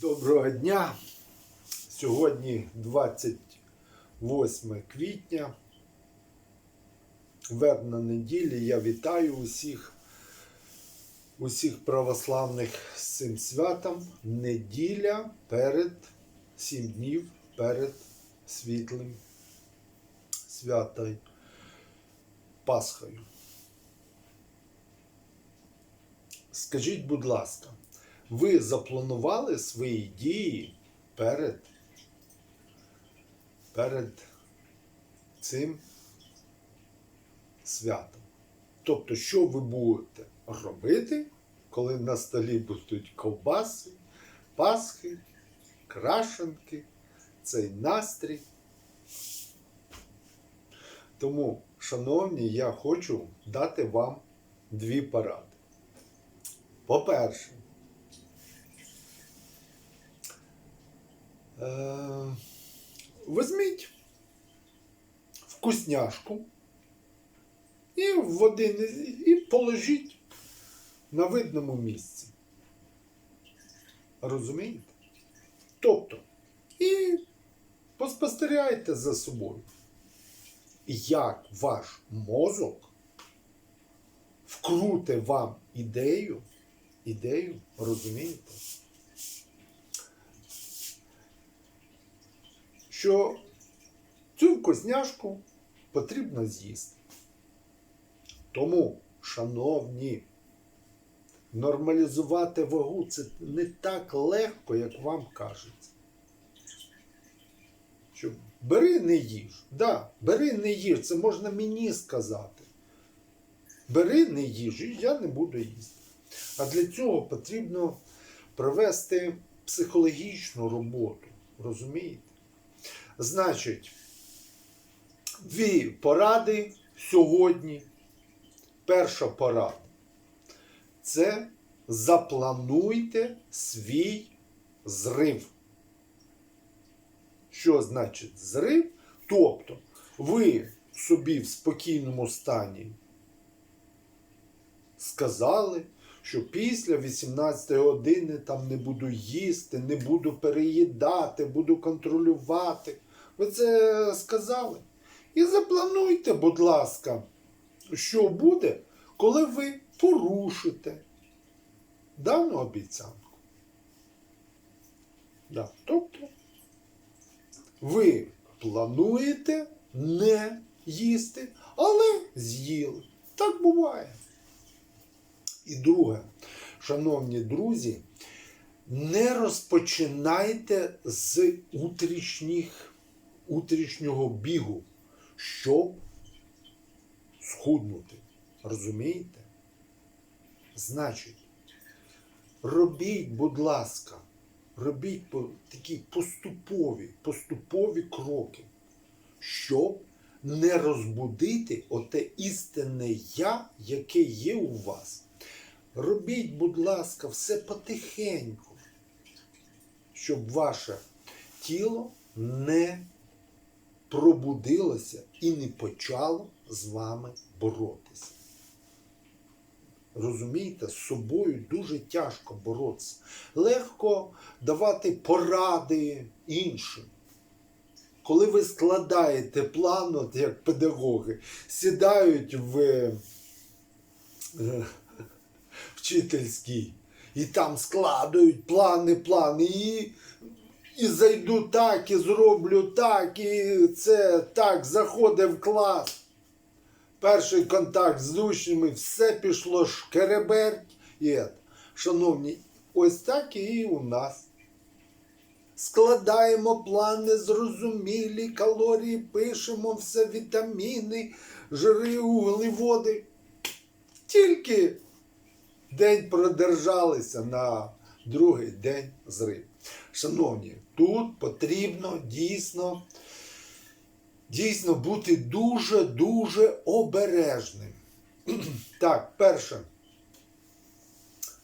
Доброго дня. Сьогодні 28 квітня. Вербна неділя. Я вітаю усіх, усіх православних з цим святом. Неділя перед 7 днів перед світлим святою Пасхою. Скажіть, будь ласка, ви запланували свої дії перед, перед цим святом? Тобто, що ви будете робити, коли на столі будуть ковбаси, пасхи, крашенки, цей настрій? Тому, шановні, я хочу дати вам дві поради. По-перше, візьміть вкусняшку і в один і положіть на видному місці. Розумієте? Тобто, і поспостерігайте за собою, як ваш мозок вкруте вам ідею, ідею, розумієте? Що цю вкусняшку потрібно з'їсти. Тому, шановні, нормалізувати вагу це не так легко, як вам кажеться. Що бери не їж. Да, бери не їж, це можна мені сказати. Бери не їж, і я не буду їсти. А для цього потрібно провести психологічну роботу. Розумієте? Значить, дві поради сьогодні. Перша порада це заплануйте свій зрив. Що значить зрив? Тобто, ви собі в спокійному стані сказали, що після 18 години там не буду їсти, не буду переїдати, буду контролювати. Ви це сказали? І заплануйте, будь ласка, що буде, коли ви порушите дану обіцянку. Да. Тобто ви плануєте не їсти, але з'їли. Так буває. І друге, шановні друзі, не розпочинайте з утрішніх, утрішнього бігу, щоб схуднути. Розумієте? Значить, робіть, будь ласка, робіть такі поступові, поступові кроки, щоб не розбудити оте істинне я, яке є у вас. Робіть, будь ласка, все потихеньку, щоб ваше тіло не пробудилося і не почало з вами боротися. Розумієте, з собою дуже тяжко боротися. Легко давати поради іншим. Коли ви складаєте план, от як педагоги, сідають в е, вчительський і там складають плани, плани, і, і зайду так, і зроблю так, і це так, заходить в клас. Перший контакт з учнями, все пішло шкереберть. Шановні, ось так і у нас. Складаємо плани зрозумілі, калорії пишемо, все вітаміни, жири, углеводи. Тільки день продержалися на другий день зрив. Шановні, тут потрібно дійсно, дійсно бути дуже-дуже обережним. Так, перше.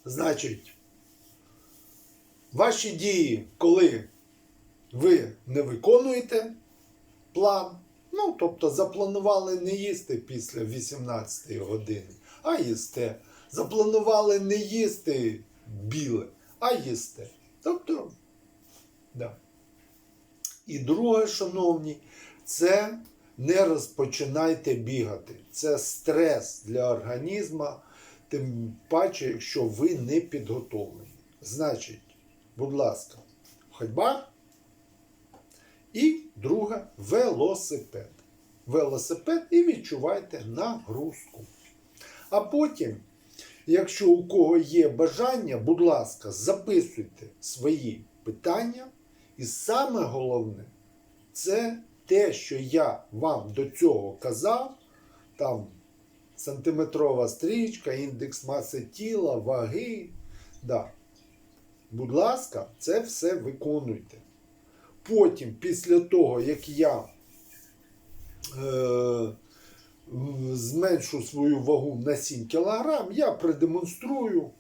Значить, ваші дії, коли ви не виконуєте план, ну, тобто запланували не їсти після 18 години, а їсте. Запланували не їсти біле, а їсте. Тобто Да. І друге, шановні, це не розпочинайте бігати. Це стрес для організму, тим паче, якщо ви не підготовлені. Значить, будь ласка, ходьба. І друге велосипед. Велосипед і відчувайте нагрузку. А потім, якщо у кого є бажання, будь ласка, записуйте свої питання. І саме головне, це те, що я вам до цього казав, там сантиметрова стрічка, індекс маси тіла, ваги. Да. Будь ласка, це все виконуйте. Потім, після того, як я е, зменшу свою вагу на 7 кг, я продемонструю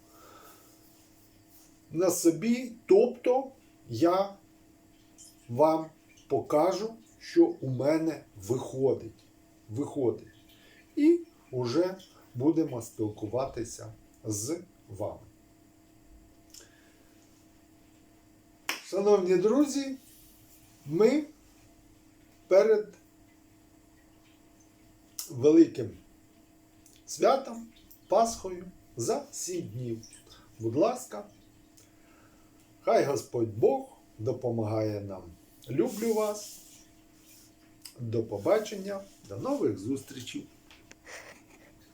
на собі, тобто я вам покажу, що у мене виходить. Виходить. І вже будемо спілкуватися з вами. Шановні друзі, ми перед великим святом, Пасхою за 7 днів. Будь ласка, хай Господь Бог допомагає нам. Люблю вас. До побачення, до нових зустрічей.